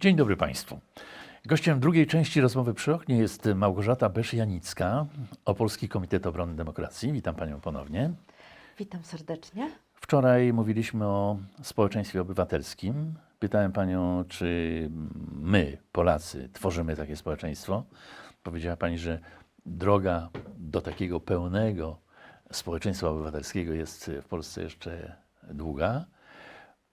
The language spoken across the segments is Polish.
Dzień dobry Państwu. Gościem drugiej części rozmowy przy oknie jest Małgorzata Beszjanicka, Opolski Komitet Obrony Demokracji. Witam Panią ponownie. Witam serdecznie. Wczoraj mówiliśmy o społeczeństwie obywatelskim. Pytałem Panią, czy my, Polacy, tworzymy takie społeczeństwo. Powiedziała Pani, że droga do takiego pełnego społeczeństwa obywatelskiego jest w Polsce jeszcze długa.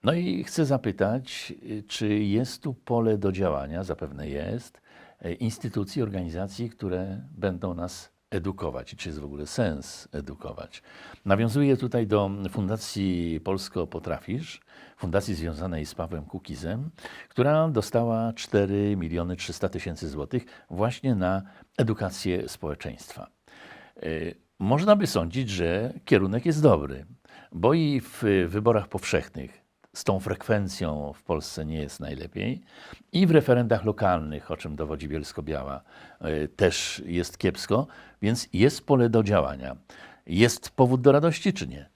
No i chcę zapytać, y, czy jest tu pole do działania, zapewne jest, e, instytucji, organizacji, które będą nas edukować czy jest w ogóle sens edukować. Nawiązuję tutaj do Fundacji Polsko Potrafisz, fundacji związanej z Pawłem Kukizem, która dostała 4 miliony 300 tysięcy złotych właśnie na edukację społeczeństwa. Y, Można by sądzić, że kierunek jest dobry, bo i w wyborach powszechnych z tą frekwencją w Polsce nie jest najlepiej i w referendach lokalnych, o czym dowodzi Bielsko-Biała, y, też jest kiepsko, więc jest pole do działania. Jest powód do radości, czy nie?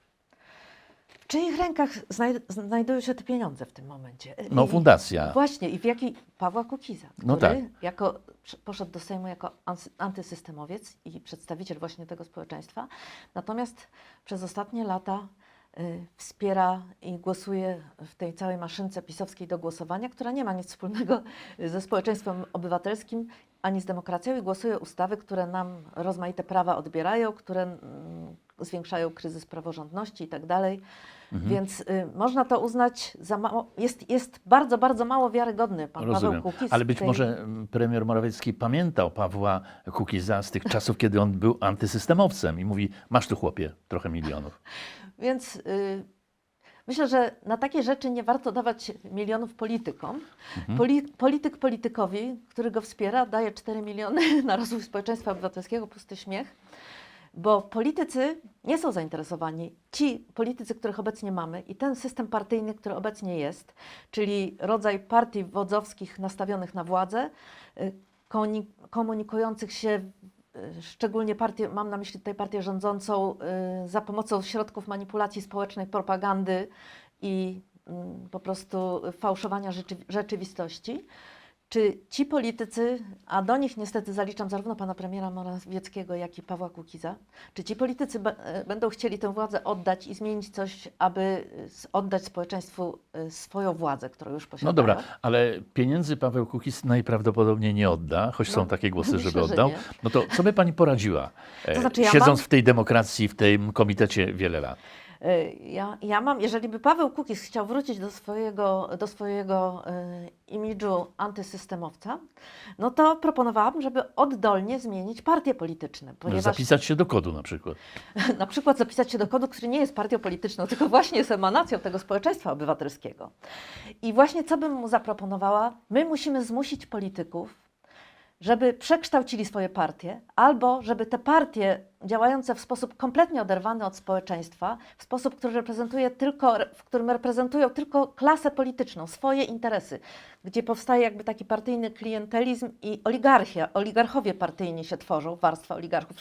W czyich rękach znaj- znajdują się te pieniądze w tym momencie? No, I- fundacja. Właśnie, i w jakiej Pawła Kukiza, który No tak. jako, poszedł do Sejmu jako antysystemowiec i przedstawiciel właśnie tego społeczeństwa. Natomiast przez ostatnie lata wspiera i głosuje w tej całej maszynce pisowskiej do głosowania, która nie ma nic wspólnego ze społeczeństwem obywatelskim ani z demokracją i głosuje ustawy, które nam rozmaite prawa odbierają, które mm, zwiększają kryzys praworządności i tak dalej. Mhm. Więc y, można to uznać za mało, jest, jest bardzo, bardzo mało wiarygodny pan Rozumiem. Paweł Kukiz. Ale być tej- może mm, premier Morawiecki pamiętał Pawła Kukiza z tych czasów, kiedy on był antysystemowcem i mówi, masz tu chłopie trochę milionów. Więc y, myślę, że na takie rzeczy nie warto dawać milionów politykom. Mhm. Poli, polityk politykowi, który go wspiera, daje 4 miliony na rozwój społeczeństwa obywatelskiego, pusty śmiech. Bo politycy nie są zainteresowani. Ci politycy, których obecnie mamy i ten system partyjny, który obecnie jest, czyli rodzaj partii wodzowskich nastawionych na władzę, y, komunikujących się, szczególnie partię, mam na myśli tutaj partię rządzącą, y, za pomocą środków manipulacji społecznej, propagandy i mm, po prostu fałszowania rzeczy, rzeczywistości. Czy ci politycy, a do nich niestety zaliczam zarówno pana premiera Morawieckiego, jak i Pawła Kukiza, czy ci politycy e, będą chcieli tę władzę oddać i zmienić coś, aby e, oddać społeczeństwu e, swoją władzę, którą już posiadają? No dobra, ale pieniędzy Paweł Kukiz najprawdopodobniej nie odda, choć No, są takie głosy, myślę, żeby że oddał. nie. No to co by pani poradziła, e, To znaczy, ja siedząc mam- w tej demokracji, w tym komitecie wiele lat? E, Ja, ja mam, jeżeli by Paweł Kukiz chciał wrócić do swojego, do swojego e, imidżu antysystemowca, no to proponowałabym, żeby oddolnie zmienić partie polityczne, Może ponieważ zapisać się do kodu na przykład. na przykład zapisać się do kodu, który nie jest partią polityczną, tylko właśnie jest emanacją tego społeczeństwa obywatelskiego. I właśnie co bym mu zaproponowała? My musimy zmusić polityków, żeby przekształcili swoje partie, albo żeby te partie działające w sposób kompletnie oderwany od społeczeństwa, w sposób, który reprezentuje tylko, w którym reprezentują tylko klasę polityczną, swoje interesy, gdzie powstaje jakby taki partyjny klientelizm i oligarchia, oligarchowie partyjni się tworzą, warstwa oligarchów,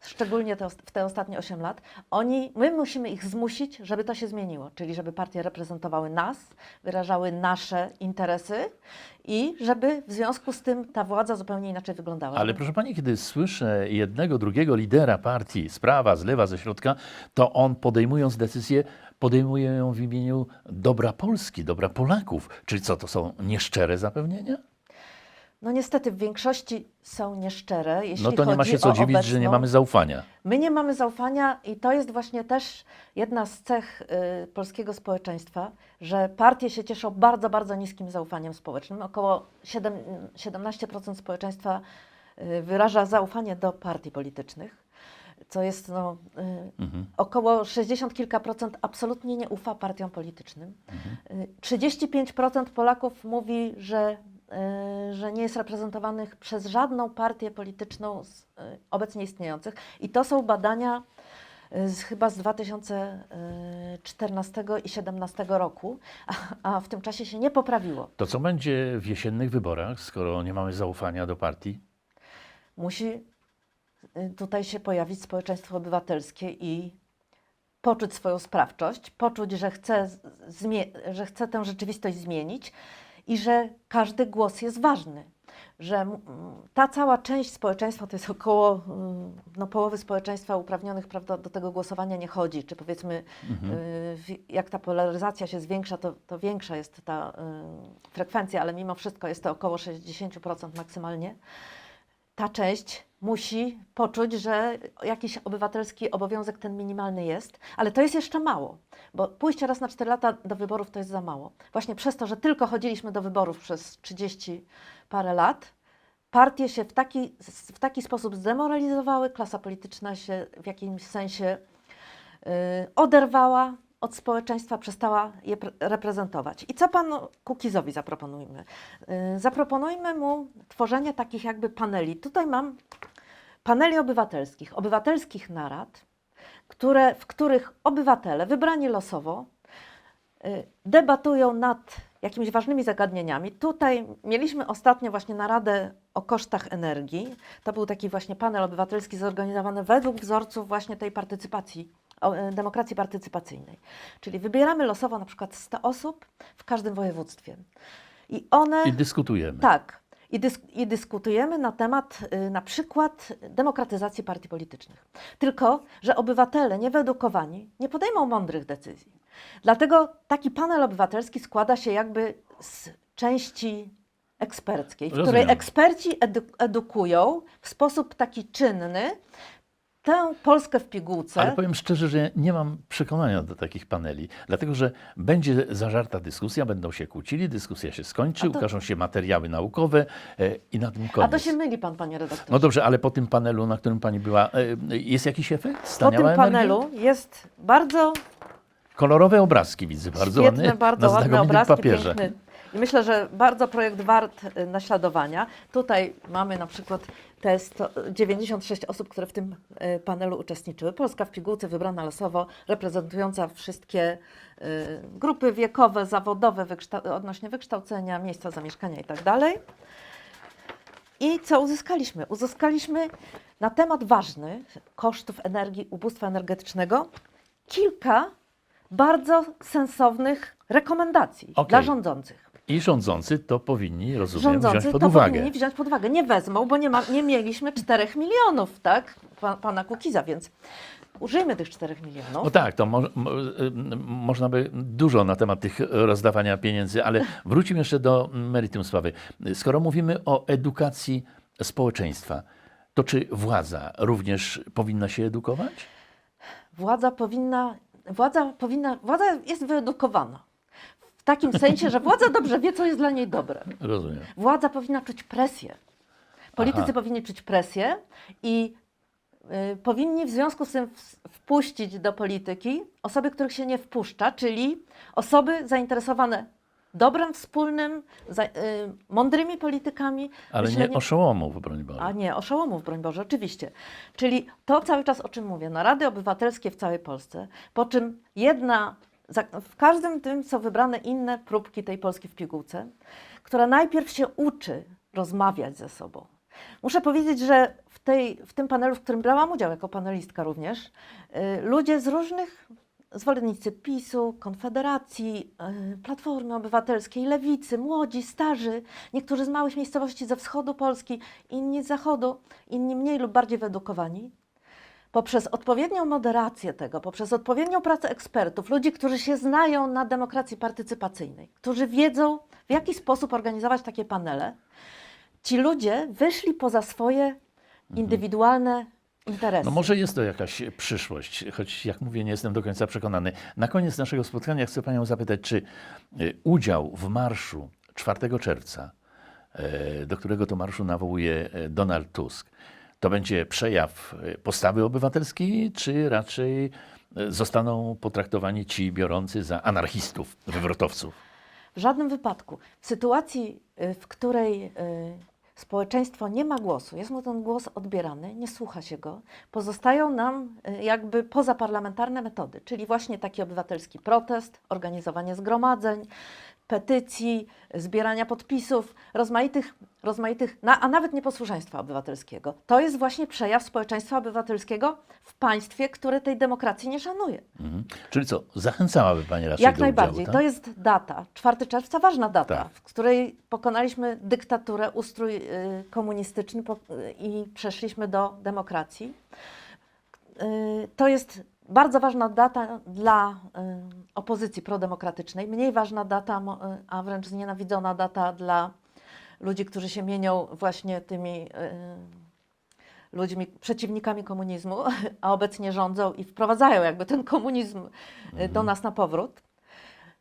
szczególnie te, w te ostatnie 8 lat, oni, my musimy ich zmusić, żeby to się zmieniło, czyli żeby partie reprezentowały nas, wyrażały nasze interesy i żeby w związku z tym ta władza zupełnie inaczej wyglądała. Ale proszę pani, kiedy słyszę jednego, drugiego lidera partii z prawa, z lewa, ze środka, to on podejmując decyzję, podejmuje ją w imieniu dobra Polski, dobra Polaków. Czyli co, to są nieszczere zapewnienia? No niestety w większości są nieszczere, jeśli No to nie ma się co dziwić, obecną... że nie mamy zaufania. My nie mamy zaufania i to jest właśnie też jedna z cech y, polskiego społeczeństwa, że partie się cieszą bardzo, bardzo niskim zaufaniem społecznym. Około 7, 17% społeczeństwa y, wyraża zaufanie do partii politycznych, co jest no, y, Mhm. około 60 kilka procent absolutnie nie ufa partiom politycznym. Mhm. Y, 35% Polaków mówi, że, że nie jest reprezentowanych przez żadną partię polityczną z y, obecnie istniejących. I to są badania y, z, chyba z 2014 i 2017 roku, a, a w tym czasie się nie poprawiło. To co będzie w jesiennych wyborach, skoro nie mamy zaufania do partii? Musi y, tutaj się pojawić społeczeństwo obywatelskie i poczuć swoją sprawczość, poczuć, że chce, że chce tę rzeczywistość zmienić i że każdy głos jest ważny. Że ta cała część społeczeństwa, to jest około no, połowy społeczeństwa uprawnionych prawda, do tego głosowania nie chodzi, czy powiedzmy, y, w- jak ta polaryzacja się zwiększa, to, to większa jest ta y, frekwencja, ale mimo wszystko jest to około 60% maksymalnie ta część musi poczuć, że jakiś obywatelski obowiązek ten minimalny jest, ale to jest jeszcze mało, bo pójście raz na 4 lata do wyborów to jest za mało. Właśnie przez to, że tylko chodziliśmy do wyborów przez 30 parę lat, partie się w taki, w taki sposób zdemoralizowały, klasa polityczna się w jakimś sensie y, oderwała od społeczeństwa, przestała je pre- reprezentować. I co panu Kukizowi zaproponujmy? Y, Zaproponujmy mu tworzenie takich jakby paneli. Tutaj mam paneli obywatelskich, obywatelskich narad, które, w których obywatele wybrani losowo y, debatują nad jakimiś ważnymi zagadnieniami. Tutaj mieliśmy ostatnio właśnie naradę o kosztach energii. To był taki właśnie panel obywatelski zorganizowany według wzorców właśnie tej partycypacji, demokracji partycypacyjnej. Czyli wybieramy losowo na przykład 100 osób w każdym województwie. I one... I dyskutujemy. Tak. I, dysk- I dyskutujemy na temat y, na przykład demokratyzacji partii politycznych. Tylko, że obywatele niewyedukowani nie podejmą mądrych decyzji. Dlatego taki panel obywatelski składa się jakby z części eksperckiej, w której Rozumiem. eksperci edu- edukują w sposób taki czynny tę Polskę w pigułce. Ale powiem szczerze, że nie mam przekonania do takich paneli, dlatego że będzie zażarta dyskusja, będą się kłócili, dyskusja się skończy, to- ukażą się materiały naukowe e, i na tym koniec. A to się myli pan, panie redaktorze. No dobrze, ale po tym panelu, na którym pani była, e, jest jakiś efekt? po Staniała tym energia? panelu jest bardzo Kolorowe obrazki widzę, bardzo Świetne, ładne, bardzo na ładne obrazki, papierze. piękny. Myślę, że bardzo projekt wart y, naśladowania. Tutaj mamy na przykład te sto- 96 osób, które w tym y, panelu uczestniczyły. Polska w pigułce wybrana losowo, reprezentująca wszystkie y, grupy wiekowe, zawodowe, odnośnie wykształcenia, miejsca zamieszkania itd. I co uzyskaliśmy? Uzyskaliśmy na temat ważny kosztów energii, ubóstwa energetycznego kilka bardzo sensownych rekomendacji Okej. dla rządzących. I rządzący to powinni, rozumiem, Rządzący wziąć pod to uwagę. powinni wziąć pod uwagę. Nie wezmą, bo nie, ma, nie mieliśmy 4 milionów, tak? Pa, pana Kukiza, więc użyjmy tych 4 milionów. No tak, to mo, mo, y, można by dużo na temat tych rozdawania pieniędzy, ale wrócimy jeszcze do meritum sprawy. Skoro mówimy o edukacji społeczeństwa, to czy władza również powinna się edukować? Władza powinna, władza powinna, władza jest wyedukowana. W takim sensie, że władza dobrze wie, co jest dla niej dobre. Rozumiem. Władza powinna czuć presję. Politycy Aha. powinni czuć presję i y, powinni w związku z tym w, wpuścić do polityki osoby, których się nie wpuszcza, czyli osoby zainteresowane dobrem wspólnym, za, y, mądrymi politykami. Ale nie oszołomów, broń Boże. a nie, oszołomów, broń Boże, oczywiście. Czyli to cały czas, o czym mówię, narady obywatelskie w całej Polsce, po czym jedna, w każdym tym są wybrane inne próbki tej Polski w pigułce, która najpierw się uczy rozmawiać ze sobą. Muszę powiedzieć, że w, tej, w tym panelu, w którym brałam udział jako panelistka również, y, ludzie z różnych, zwolennicy PiSu, Konfederacji, y, Platformy Obywatelskiej, Lewicy, młodzi, starzy, niektórzy z małych miejscowości ze wschodu Polski, inni z zachodu, inni mniej lub bardziej wyedukowani, poprzez odpowiednią moderację tego, poprzez odpowiednią pracę ekspertów, ludzi, którzy się znają na demokracji partycypacyjnej, którzy wiedzą, w jaki sposób organizować takie panele, ci ludzie wyszli poza swoje indywidualne interesy. Mhm. No może jest to jakaś przyszłość, choć jak mówię, nie jestem do końca przekonany. Na koniec naszego spotkania chcę Panią zapytać, czy y, udział w marszu 4 czerwca, e, do którego to marszu nawołuje e, Donald Tusk, to będzie przejaw e, postawy obywatelskiej, czy raczej e, zostaną potraktowani ci biorący za anarchistów, wywrotowców? W żadnym wypadku. W sytuacji, y, w której y, społeczeństwo nie ma głosu, jest mu ten głos odbierany, nie słucha się go, pozostają nam y, jakby pozaparlamentarne metody, czyli właśnie taki obywatelski protest, organizowanie zgromadzeń, petycji, zbierania podpisów, rozmaitych, rozmaitych a nawet nieposłuszeństwa obywatelskiego. To jest właśnie przejaw społeczeństwa obywatelskiego w państwie, które tej demokracji nie szanuje. Mhm. Czyli co, zachęcałaby Pani raczej Jak do najbardziej. udziału, To tak? jest data, 4 czerwca, ważna data, Tak. w której pokonaliśmy dyktaturę, ustrój y, komunistyczny y, i przeszliśmy do demokracji. Y, to jest bardzo ważna data dla y, opozycji prodemokratycznej, mniej ważna data, y, a wręcz znienawidzona data dla ludzi, którzy się mienią właśnie tymi y, ludźmi, przeciwnikami komunizmu, a obecnie rządzą i wprowadzają jakby ten komunizm do nas na powrót.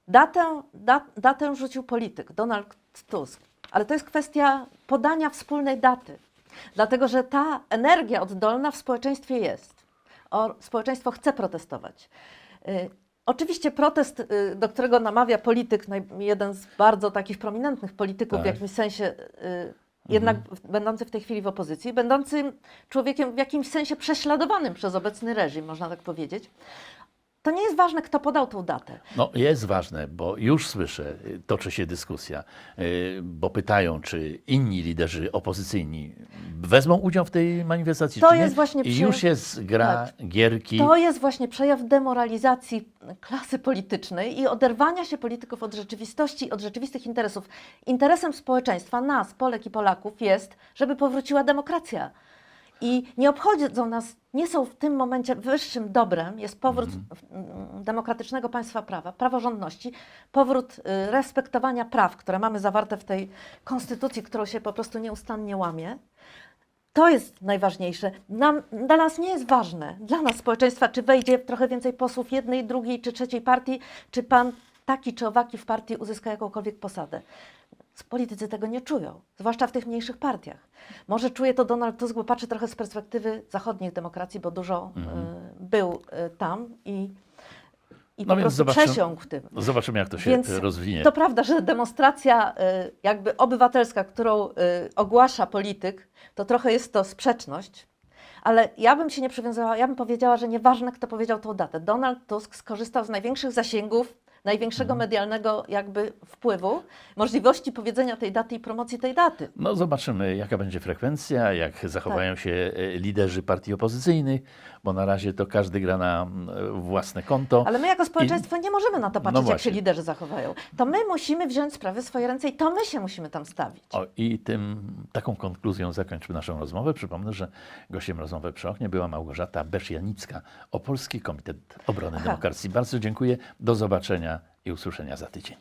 Datę, da, datę rzucił polityk, Donald Tusk, ale to jest kwestia podania wspólnej daty, dlatego że ta energia oddolna w społeczeństwie jest. O, społeczeństwo chce protestować. Y, Oczywiście protest, y, do którego namawia polityk, naj- jeden z bardzo takich prominentnych polityków w Tak. jakimś sensie, y, jednak w- będący w tej chwili w opozycji, będący człowiekiem w jakimś sensie prześladowanym przez obecny reżim, można tak powiedzieć. To nie jest ważne, kto podał tą datę. No jest ważne, bo już słyszę, y, toczy się dyskusja, y, bo pytają, czy inni liderzy opozycyjni wezmą udział w tej manifestacji, To czy nie. jest właśnie I już jest gra, gierki. To jest właśnie przejaw demoralizacji klasy politycznej i oderwania się polityków od rzeczywistości, od rzeczywistych interesów. Interesem społeczeństwa, nas, Polek i Polaków, jest, żeby powróciła demokracja. I nie obchodzą nas, nie są w tym momencie wyższym dobrem, jest powrót mm, demokratycznego państwa prawa, praworządności, powrót y, respektowania praw, które mamy zawarte w tej konstytucji, którą się po prostu nieustannie łamie. To jest najważniejsze. Nam, dla nas nie jest ważne, dla nas społeczeństwa, czy wejdzie trochę więcej posłów jednej, drugiej czy trzeciej partii, czy pan taki czy owaki w partii uzyska jakąkolwiek posadę. Politycy tego nie czują, zwłaszcza w tych mniejszych partiach. Może czuje to Donald Tusk, bo patrzy trochę z perspektywy zachodnich demokracji, bo dużo y, był y, tam i, i No po prostu zobaczymy- przesiąkł w tym. Zobaczymy, jak to się Więc y, rozwinie. To prawda, że demonstracja jakby obywatelska, którą ogłasza polityk, to trochę jest to sprzeczność. Ale ja bym się nie przywiązała, ja bym powiedziała, że nieważne, kto powiedział tą datę. Donald Tusk skorzystał z największych zasięgów, największego medialnego jakby wpływu, możliwości powiedzenia tej daty i promocji tej daty. No zobaczymy, jaka będzie frekwencja, jak zachowają się e, liderzy partii opozycyjnych, bo na razie to każdy gra na mm, własne konto. Ale my jako społeczeństwo nie możemy na to patrzeć, jak się liderzy zachowają. To my musimy wziąć sprawy w swoje ręce i to my się musimy tam stawić. O, I tym, taką konkluzją zakończmy naszą rozmowę. Przypomnę, że gościem rozmowy przy oknie była Małgorzata Beszjanicka, Opolski Komitet Obrony Aha. Demokracji. Bardzo dziękuję. Do zobaczenia i usłyszenia za tydzień.